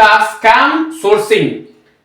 Scam sourcing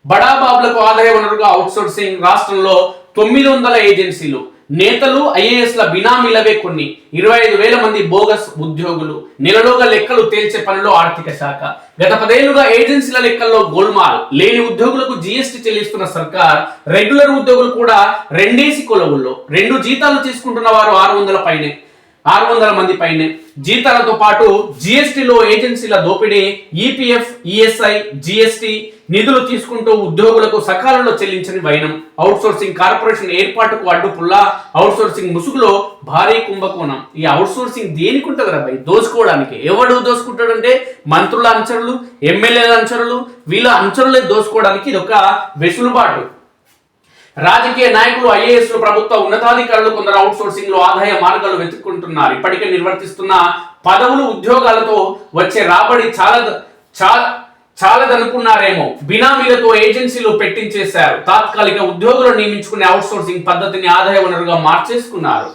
బడాబాబులకు ఆదాయ వనరుగా outsourcing రాష్ట్రంలో తొమ్మిది వందల ఏజెన్సీలు నేతలు ఐఏఎస్ల బినామీలవే కొన్ని. ఇరవై ఐదు వేల మంది బోగస్ ఉద్యోగులు. నెలలోగా లెక్కలు తేల్చే పనిలో ఆర్థిక శాఖ. గత పదేళ్ళుగా ఏజెన్సీల లెక్కల్లో గోల్మాల్. లేని ఉద్యోగులకు జీఎస్టీ చెల్లిస్తున్న సర్కార్ రెగ్యులర్ ఉద్యోగులు కూడా రెండేసి కొలవుల్లో. రెండు జీతాలు తీసుకుంటున్న వారు ఆరు వందల పైనే. ఆరు వందల మంది పైనే. జీతాలతో పాటు జిఎస్టిలో ఏజెన్సీల దోపిడీ ఈపీఎఫ్ ఈఎస్ఐ జిఎస్టి నిధులు తీసుకుంటూ ఉద్యోగులకు సకాలంలో చెల్లించని వైనం. అవుట్సోర్సింగ్ కార్పొరేషన్ ఏర్పాటుకు అడ్డుపుల్లా అవుట్సోర్సింగ్ ముసుగులో భారీ కుంభకోణం. ఈ అవుట్సోర్సింగ్ దేనికి ఉంటుంది రా దోసుకోవడానికి. ఎవడు దోసుకుంటాడంటే మంత్రుల అంచరులు ఎమ్మెల్యేల అంచరులు వీళ్ళ అంచరులే దోసుకోవడానికి ఇది ఒక వెసులుబాటు. రాజకీయ నాయకులు ఐఏఎస్ ప్రభుత్వ ఉన్నతాధికారులు కొందరు అవుట్ సోర్సింగ్లో ఆదాయ మార్గాలు వెతుక్కుంటున్నారు. ఇప్పటికే నిర్వర్తిస్తున్న పదవులు ఉద్యోగాలతో వచ్చే రాబడి చాలా చాలా చాలదనుకున్నారేమో. బినామీలతో ఏజెన్సీలు పెట్టించేశారు. తాత్కాలిక ఉద్యోగులను నియమించుకునే అవుట్ సోర్సింగ్ పద్ధతిని ఆదాయ వనరుగా మార్చేసుకున్నారు.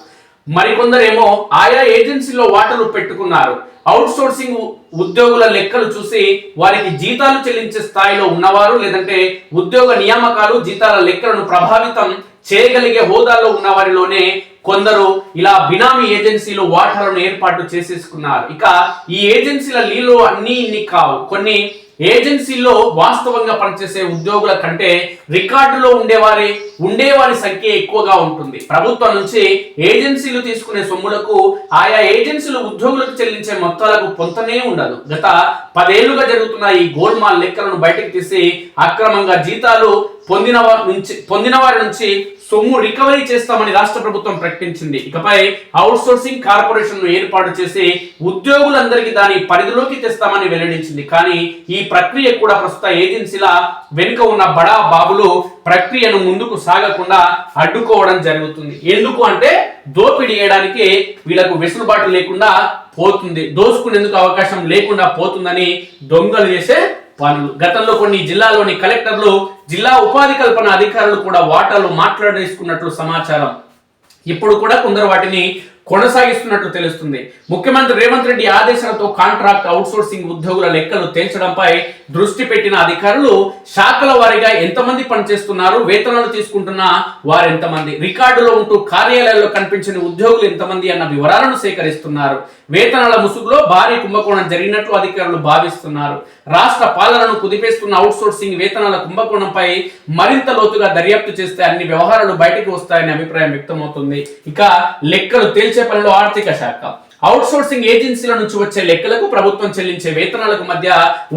మరికొందరేమో ఆయా ఏజెన్సీలో వాటలు పెట్టుకున్నారు. అవుట్ సోర్సింగ్ ఉద్యోగుల లెక్కలు చూసి వారికి జీతాలు చెల్లించే స్థాయిలో ఉన్నవారు లేదంటే ఉద్యోగ నియామకాలు జీతాల లెక్కలను ప్రభావితం చేయగలిగే హోదాలో ఉన్న వారిలోనే కొందరు ఇలా బినామీ ఏజెన్సీలు వాటాలను ఏర్పాటు చేసేసుకున్నారు. ఇక ఈ ఏజెన్సీల లీలో అన్ని ఇన్ని కావు. కొన్ని ఏజెన్సీల్లో వాస్తవంగా పనిచేసే ఉద్యోగుల కంటే రికార్డులో ఉండేవారి ఉండేవారి సంఖ్య ఎక్కువగా ఉంటుంది. ప్రభుత్వం నుంచి ఏజెన్సీలు తీసుకునే సొమ్ములకు ఆయా ఏజెన్సీలు ఉద్యోగులకు చెల్లించే మొత్తాలకు పొంతనే ఉండదు. గత పదేళ్ళుగా జరుగుతున్న ఈ గోల్మాల్ లెక్కలను బయటకు తీసి అక్రమంగా జీతాలు పొందిన వారి నుంచి పొందిన వారి నుంచి సొమ్ము రికవరీ చేస్తామని రాష్ట్ర ప్రభుత్వం ప్రకటించింది. ఇకపై అవుట్ సోర్సింగ్ కార్పొరేషన్ను ఏర్పాటు చేసి ఉద్యోగులందరికీ దాని పరిధిలోకి తెస్తామని వెల్లడించింది. కానీ ఈ ప్రక్రియ కూడా ప్రస్తుత ఏజెన్సీల వెనుక ఉన్న బడా బాబులు ప్రక్రియను ముందుకు సాగకుండా అడ్డుకోవడం జరుగుతుంది. ఎందుకు అంటే దోపిడీ చేయడానికి వీళ్ళకు వెసులుబాటు లేకుండా పోతుంది. దోసుకునేందుకు అవకాశం లేకుండా పోతుందని దొంగలు చేసే పనులు. గతంలో కొన్ని జిల్లాలోని కలెక్టర్లు జిల్లా ఉపాధి కల్పన అధికారులు కూడా వాటాలు మాట్లాడేసుకున్నట్లు సమాచారం. ఇప్పుడు కూడా కొందరు వాటిని కొనసాగిస్తున్నట్లు తెలుస్తుంది. ముఖ్యమంత్రి రేవంత్ రెడ్డి ఆదేశాలతో కాంట్రాక్ట్ అవుట్సోర్సింగ్ ఉద్యోగుల లెక్కలు తేల్చడంపై దృష్టి పెట్టిన అధికారులు శాఖల వారీగా ఎంతమంది పనిచేస్తున్నారు వేతనాలు తీసుకుంటున్న వారు ఎంతమంది రికార్డులో ఉంటూ కార్యాలయాల్లో కనిపించిన ఉద్యోగులు ఎంతమంది అన్న వివరాలను సేకరిస్తున్నారు. వేతనాల ముసుగులో భారీ కుంభకోణం జరిగినట్లు అధికారులు భావిస్తున్నారు. రాష్ట్ర పాలనను కుదిపేస్తున్న అవుట్సోర్సింగ్ వేతనాల కుంభకోణంపై మరింత లోతుగా దర్యాప్తు చేస్తే అన్ని వ్యవహారాలు బయటకు వస్తాయని అభిప్రాయం వ్యక్తమవుతుంది. ఇక లెక్కలు తేల్చే పనిలో ఆర్థిక శాఖ అవుట్సోర్సింగ్ ఏజెన్సీల నుంచి వచ్చే లెక్కలకు ప్రభుత్వం చెల్లించే వేతనాలకు మధ్య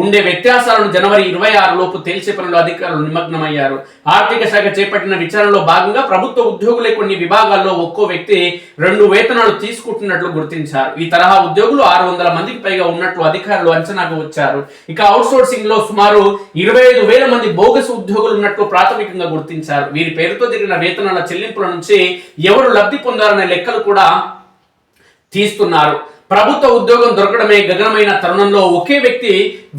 ఉండే వ్యత్యాసాలను జనవరి ఇరవై ఆరు లోపు తేల్చే పనిలో అధికారులు నిమగ్నమయ్యారు. ఆర్థిక శాఖ చేపట్టిన విచారణలో భాగంగా ప్రభుత్వ ఉద్యోగులే కొన్ని విభాగాల్లో ఒక్కో వ్యక్తి రెండు వేతనాలు తీసుకుంటున్నట్లు గుర్తించారు. ఈ తరహా ఉద్యోగులు ఆరు వందల మందికి పైగా ఉన్నట్లు అధికారులు అంచనాకు వచ్చారు. ఇక అవుట్సోర్సింగ్లో సుమారు ఇరవై ఐదు వేల మంది బోగస్ ఉద్యోగులు ఉన్నట్లు ప్రాథమికంగా గుర్తించారు. వీరి పేరుతో దిగిన వేతనాల చెల్లింపుల నుంచి ఎవరు లబ్ధి పొందారనే లెక్కలు కూడా తీస్తున్నారు. ప్రభుత్వ ఉద్యోగం దొరకడమే గగనమైన తరుణంలో ఒకే వ్యక్తి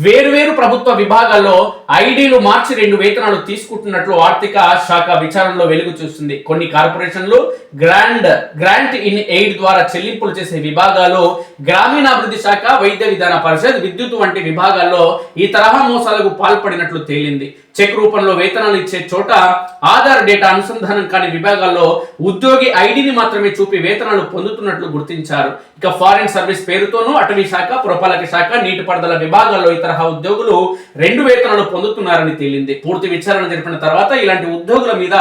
వేరువేరు ప్రభుత్వ విభాగాల్లో ఐడీలు మార్చి రెండు వేతనాలు తీసుకుంటున్నట్లు ఆర్థిక శాఖ విచారణలో వెలుగు చూస్తుంది. కొన్ని కార్పొరేషన్లు గ్రాండ్ గ్రాంట్ ఇన్ ఎయిడ్ ద్వారా చెల్లింపులు చేసే విభాగాలు గ్రామీణాభివృద్ధి శాఖ వైద్య విధాన పరిషత్ విద్యుత్ వంటి విభాగాల్లో ఈ తరహా మోసాలకు పాల్పడినట్లు తేలింది. చెక్ రూపంలో వేతనాలు ఇచ్చే చోట ఆధార్ డేటా అనుసంధానం కాని విభాగాల్లో ఉద్యోగి ఐడిని మాత్రమే చూపి వేతనాలు పొందుతున్నట్లు గుర్తించారు. ఇక ఫారిన్ సర్వీస్ పేరుతోనూ అటవీ శాఖ పురపాలక శాఖ నీటిపారుదల విభాగాల్లో ఈ తరహా ఉద్యోగులు రెండు వేతనాలు పొందుతున్నారని తేలింది. పూర్తి విచారణ జరిపిన తర్వాత ఇలాంటి ఉద్యోగుల మీద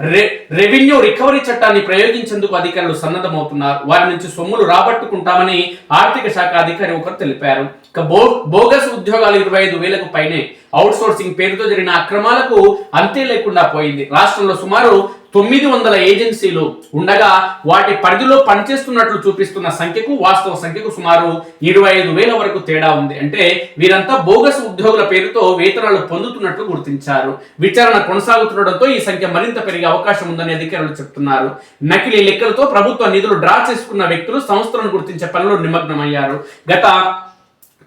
రె- రెవెన్యూ రికవరీ చట్టాన్ని ప్రయోగించేందుకు అధికారులు సన్నద్ధమవుతున్నారు. వారి నుంచి సొమ్ములు రాబట్టుకుంటామని ఆర్థిక శాఖ అధికారి ఒకరు తెలిపారు. ఇక బో బోగస్ ఉద్యోగాలు ఇరవై ఐదు వేలకు పైనే అవుట్ సోర్సింగ్ పేరుతో జరిగిన అక్రమాలకు అంతే లేకుండా పోయింది. రాష్ట్రంలో సుమారు తొమ్మిది వందల ఏజెన్సీలు ఉండగా వాటి పరిధిలో పనిచేస్తున్నట్లు చూపిస్తున్న సంఖ్యకు వాస్తవ సంఖ్యకు సుమారు ఇరవై ఐదు వేల వరకు తేడా ఉంది. అంటే వీరంతా బోగస్ ఉద్యోగుల పేరుతో వేతనాలు పొందుతున్నట్లు గుర్తించారు. విచారణ కొనసాగుతుండటంతో ఈ సంఖ్య మరింత పెరిగే అవకాశం ఉందని అధికారులు చెప్తున్నారు. నకిలీ లెక్కలతో ప్రభుత్వ నిధులు డ్రా చేసుకున్న వ్యక్తులు సంస్థలను గుర్తించే పనిలో నిమగ్నమయ్యారు. గత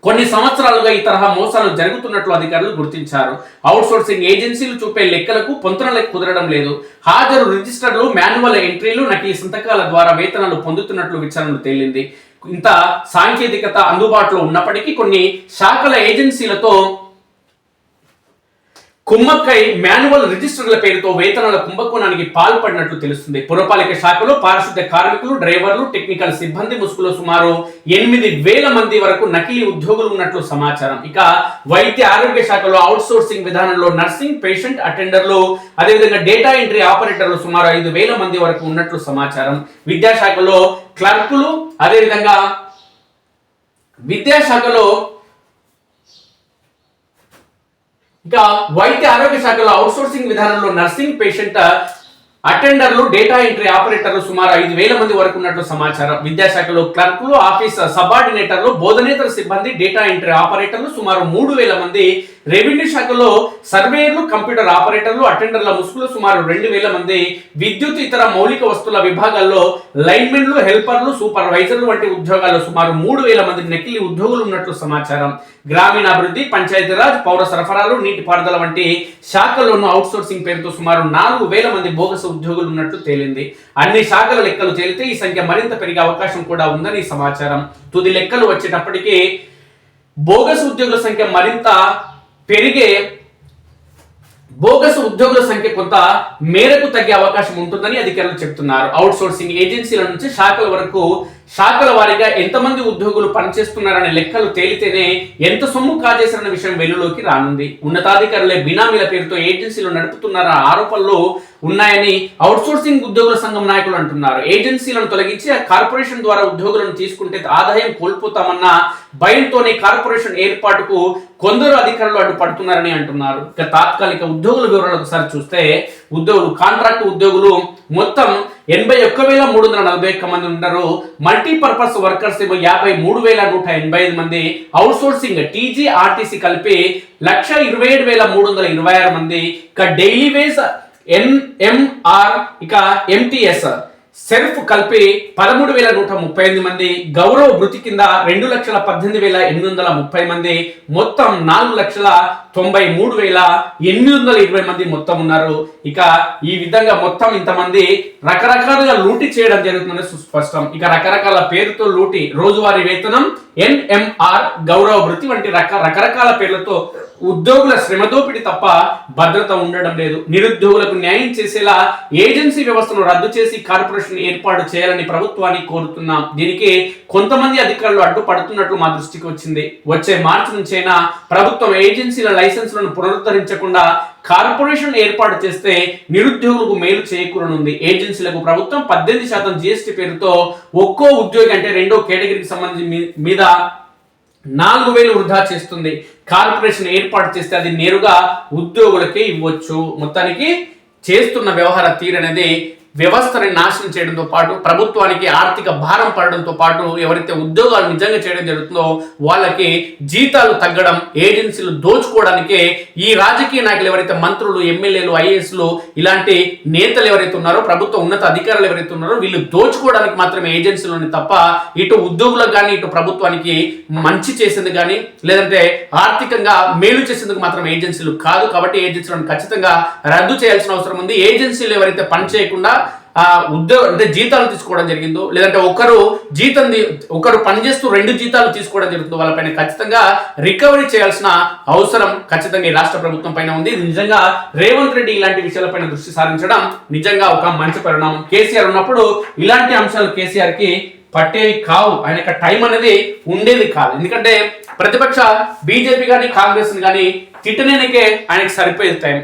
కొన్ని సంవత్సరాలుగా ఈ తరహా మోసాలు జరుగుతున్నట్లు అధికారులు గుర్తించారు. అవుట్సోర్సింగ్ ఏజెన్సీలు చూపే లెక్కలకు పొంతన లెక్క కుదరడం లేదు. హాజరు రిజిస్టర్లు మాన్యువల్ ఎంట్రీలు నకిలీ సంతకాల ద్వారా వేతనాలు పొందుతున్నట్లు విచారణలు తేలింది. ఇంత సాంకేతికత అందుబాటులో ఉన్నప్పటికీ కొన్ని శాఖల ఏజెన్సీలతో కుమ్మక్కై మాన్యువల్ రిజిస్టర్ల పేరుతో వేతనాల కుంభకోణానికి పాల్పడినట్లు తెలుస్తుంది. పురపాలిక శాఖలో పారిశుద్ధ్య కార్మికులు డ్రైవర్లు టెక్నికల్ సిబ్బంది ముసుగులో సుమారు ఎనిమిది వేల మంది వరకు నకిలీ ఉద్యోగులు ఉన్నట్లు సమాచారం. ఇక వైద్య ఆరోగ్య శాఖలో అవుట్ సోర్సింగ్ విధానంలో నర్సింగ్ పేషెంట్ అటెండర్లు అదేవిధంగా డేటా ఎంట్రీ ఆపరేటర్లు సుమారు ఐదు వేల మంది వరకు ఉన్నట్లు సమాచారం. విద్యాశాఖలో క్లర్కులు అదేవిధంగా విద్యాశాఖలో ఇక వైద్య ఆరోగ్య శాఖలో అవుట్సోర్సింగ్ విధానంలో నర్సింగ్ పేషెంట్ అటెండర్లు డేటా ఎంట్రీ ఆపరేటర్లు సుమారు ఐదు వేల మంది వరకు ఉన్నట్లు సమాచారం. విద్యాశాఖలో క్లర్కులు ఆఫీస్ సబార్డినేటర్లు బోధనేతర సిబ్బంది డేటా ఎంట్రీ ఆపరేటర్లు సుమారు మూడు వేల మంది రెవెన్యూ శాఖలో సర్వేయర్లు కంప్యూటర్ ఆపరేటర్లు అటెండర్ల ముసుగులు సుమారు రెండు వేల మంది విద్యుత్ ఇతర మౌలిక వస్తువుల విభాగాల్లో లైన్మెన్లు హెల్పర్లు సూపర్వైజర్లు వంటి ఉద్యోగాల్లో సుమారు మూడు వేల మంది నకిలీ ఉద్యోగులు ఉన్నట్లు సమాచారం. గ్రామీణాభివృద్ధి పంచాయతీరాజ్ పౌర సరఫరాలు నీటిపారుదల వంటి శాఖల్లోనూ అవుట్సోర్సింగ్ పేరుతో సుమారు నాలుగు వేల మంది బోగస్ ఉద్యోగులు ఉన్నట్లు తేలింది. అన్ని శాఖల లెక్కలు తేలితే ఈ సంఖ్య మరింత పెరిగే అవకాశం కూడా ఉందని సమాచారం. తుది లెక్కలు వచ్చేటప్పటికీ బోగస్ ఉద్యోగుల సంఖ్య మరింత పెరిగే బోగస్ ఉద్యోగుల సంఖ్య కొంత మేరకు తగ్గే అవకాశం ఉంటుందని అధికారులు చెప్తున్నారు. అవుట్ సోర్సింగ్ ఏజెన్సీల నుంచి శాఖల వరకు శాఖల వారీగా ఎంతమంది ఉద్యోగులు పనిచేస్తున్నారనే లెక్కలు తేలితేనే ఎంత సొమ్ము కాజేశారన్న విషయం వెలుగులోకి రానుంది. ఉన్నతాధికారులే బినామీల పేరుతో ఏజెన్సీలు నడుపుతున్నారన్న ఆరోపణలు ఉన్నాయని అవుట్సోర్సింగ్ ఉద్యోగుల సంఘం నాయకులు అంటున్నారు. ఏజెన్సీలను తొలగించి ఆ కార్పొరేషన్ ద్వారా ఉద్యోగులను తీసుకుంటే ఆదాయం కోల్పోతామన్న భయంతోనే కార్పొరేషన్ ఏర్పాటుకు కొందరు అధికారులు అడ్డుపడుతున్నారని అంటున్నారు. ఇక తాత్కాలిక ఉద్యోగుల వివరాలు ఒకసారి చూస్తే ఉద్యోగులు కాంట్రాక్ట్ ఉద్యోగులు మొత్తం ఎనభై ఒక్క వేల మూడు వందల నలభై ఒక్క మంది ఉన్నారు. మల్టీపర్పస్ వర్కర్స్ ఏమో యాభై మూడు వేల నూట ఎనభై ఐదు మంది. అవుట్ సోర్సింగ్ టీజీ ఆర్టీసీ కలిపి లక్ష ఇరవై ఏడు వేల మూడు వందల ఇరవై ఆరు మంది. ఇక డైలీ వేస్ ఎన్ఎంఆర్ ఇక ఎంటీఎస్ సెల్ఫ్ కలిపి పదమూడు వేల నూట ముప్పై ఎనిమిది మంది. గౌరవ వృత్తి కింద రెండు లక్షల పద్దెనిమిది వేల ఎనిమిది వందల ముప్పై మంది. మొత్తం నాలుగు లక్షల తొంభై మూడు వేల ఎనిమిది వందల ఇరవై మంది మొత్తం ఉన్నారు. ఇక ఈ విధంగా మొత్తం ఇంతమంది రకరకాలుగా లూటీ చేయడం జరుగుతుందని సుస్పష్టం. ఇక రకరకాల పేరుతో లూటీ రోజువారీ వేతనం ఎన్ఎంఆర్ గౌరవ వృత్తి వంటి రక రకరకాల పేర్లతో ఉద్యోగుల శ్రమ దోపిడీ తప్ప భద్రత ఉండడం లేదు. నిరుద్యోగులకు న్యాయం చేసేలా ఏజెన్సీ వ్యవస్థను రద్దు చేసి కార్పొరేషన్ ఏర్పాటు చేయాలని ప్రభుత్వాన్ని కోరుతున్నాం. దీనికి కొంతమంది అధికారులు అడ్డుపడుతున్నట్లు మా దృష్టికి వచ్చింది. వచ్చే మార్చి నుంచైనా ప్రభుత్వం ఏజెన్సీల లైసెన్సులను పునరుద్ధరించకుండా కార్పొరేషన్ ఏర్పాటు చేస్తే నిరుద్యోగులకు మేలు చేకూరనుంది. ఏజెన్సీలకు ప్రభుత్వం పద్దెనిమిది శాతం జిఎస్టీ పేరుతో ఒక్కో ఉద్యోగి అంటే రెండో కేటగిరీకి సంబంధించి మీద నాలుగు వేలు వృధా చేస్తుంది. కార్పొరేషన్ ఏర్పాటు చేస్తే అది నేరుగా ఉద్యోగులకే ఇవ్వచ్చు. మొత్తానికి చేస్తున్న వ్యవహార తీరు అనేది వ్యవస్థని నాశనం చేయడంతో పాటు ప్రభుత్వానికి ఆర్థిక భారం పడడంతో పాటు ఎవరైతే ఉద్యోగాలు నిజంగా చేయడం జరుగుతుందో వాళ్ళకి జీతాలు తగ్గడం ఏజెన్సీలు దోచుకోవడానికే ఈ రాజకీయ నాయకులు ఎవరైతే మంత్రులు ఎమ్మెల్యేలు ఐఏఎస్లు ఇలాంటి నేతలు ఎవరైతే ఉన్నారో ప్రభుత్వ ఉన్నత అధికారులు ఎవరైతే ఉన్నారో వీళ్ళు దోచుకోవడానికి మాత్రమే ఏజెన్సీలోనే తప్ప ఇటు ఉద్యోగులకు కానీ ఇటు ప్రభుత్వానికి మంచి చేసింది కానీ లేదంటే ఆర్థికంగా మేలు చేసేందుకు మాత్రం ఏజెన్సీలు కాదు. కాబట్టి ఏజెన్సీలను ఖచ్చితంగా రద్దు చేయాల్సిన అవసరం ఉంది. ఏజెన్సీలు ఎవరైతే పని చేయకుండా ఆ ఉద్యోగ అంటే జీతాలు తీసుకోవడం జరిగిందో లేదంటే ఒకరు జీతం ఒకరు పనిచేస్తూ రెండు జీతాలు తీసుకోవడం జరుగుతుందో వాళ్ళపైన ఖచ్చితంగా రికవరీ చేయాల్సిన అవసరం ఖచ్చితంగా ఈ రాష్ట్ర ప్రభుత్వం పైన ఉంది. ఇది నిజంగా రేవంత్ రెడ్డి ఇలాంటి విషయాలపైన దృష్టి సారించడం నిజంగా ఒక మంచి పరిణామం. కేసీఆర్ ఉన్నప్పుడు ఇలాంటి అంశాలు కేసీఆర్కి పట్టేవి కావు. ఆయన యొక్క టైం అనేది ఉండేది కాదు. ఎందుకంటే ప్రతిపక్ష బీజేపీ కానీ కాంగ్రెస్ కానీ తిట్టనేనికే ఆయనకు సరిపోయే టైం.